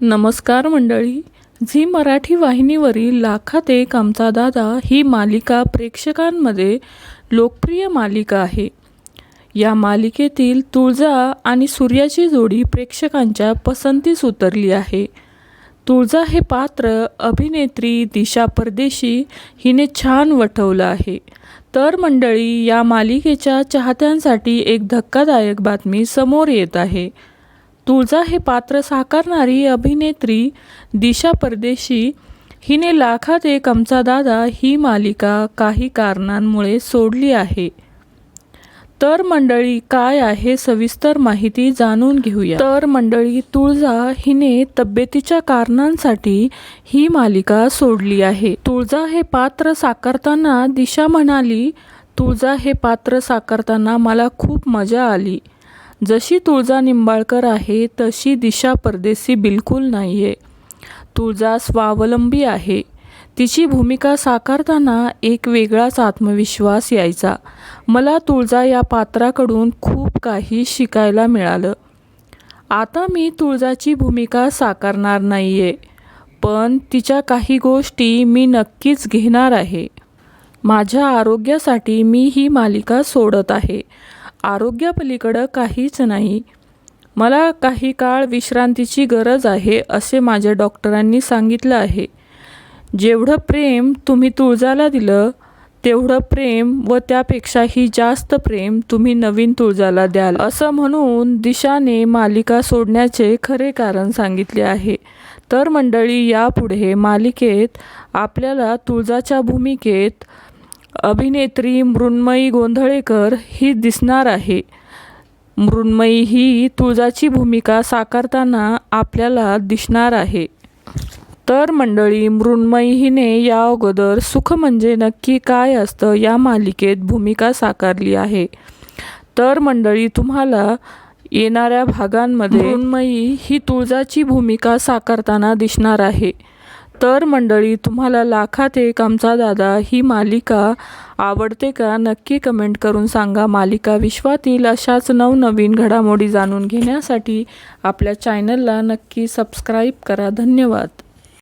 नमस्कार मंडळी. झी मराठी वाहिनीवरील लाखात एक आमचा दादा ही मालिका प्रेक्षकांमध्ये लोकप्रिय मालिका आहे. या मालिकेतील तुळजा आणि सूर्याची जोडी प्रेक्षकांच्या पसंतीस उतरली आहे. तुळजा हे पात्र अभिनेत्री दिशा परदेशी हिने छान वठवलं आहे. तर मंडळी या मालिकेच्या चाहत्यांसाठी एक धक्कादायक बातमी समोर येत आहे. तुळजा हे पात्र साकारणारी अभिनेत्री दिशा परदेशी. हिने लाखात एक आमचा दादा ही मालिका काही कारणांमुळे सोडली आहे. तर मंडळी काय आहे सविस्तर माहिती जाणून घेऊया. तर मंडळी तुळजा हिने तब्येतीच्या कारणांसाठी ही मालिका सोडली आहे. तुळजा हे पात्र साकारताना दिशा म्हणाली तुळजा हे पात्र साकारताना मला खूप मजा आली. जशी तुळजा निंबाळकर आहे तशी दिशा परदेसी बिलकुल नाही आहे तुळजा स्वावलंबी आहे. तिची भूमिका साकारताना एक वेगळाच आत्मविश्वास यायचा. मला तुळजा या पात्राकडून खूप काही शिकायला मिळालं. आता मी तुळजाची भूमिका साकारणार नाही आहे पण तिच्या काही गोष्टी मी नक्कीच घेणार आहे. माझ्या आरोग्यासाठी मी ही मालिका सोडत आहे. आरोग्यापलीकडं काहीच नाही. मला काही काळ विश्रांतीची गरज आहे असे माझ्या डॉक्टरांनी सांगितलं आहे. जेवढं प्रेम तुम्ही तुळजाला दिलं तेवढं प्रेम व त्यापेक्षाही जास्त प्रेम तुम्ही नवीन तुळजाला द्याल असं म्हणून दिशाने मालिका सोडण्याचे खरे कारण सांगितले आहे. तर मंडळी यापुढे मालिकेत आपल्याला तुळजाच्या भूमिकेत अभिनेत्री मृण्मयी गोंधळेकर ही दिसणार आहे. मृण्मयी ही तुळजाची भूमिका साकारताना आपल्याला दिसणार आहे. तर मंडळी मृण्मयी हिने या अगोदर सुख म्हणजे नक्की काय असतं या मालिकेत भूमिका साकारली आहे. तर मंडळी तुम्हाला येणाऱ्या भागांमध्ये मृण्मयी ही तुळजाची भूमिका साकारताना दिसणार आहे. तर मंडळी तुम्हाला लाखात एक आमचा दादा ही मालिका आवडते का? नक्की कमेंट करून सांगा. मालिका विश्वातील अशाच नवनवीन घडामोडी जाणून घेण्यासाठी आपल्या चॅनलला नक्की सबस्क्राईब करा. धन्यवाद.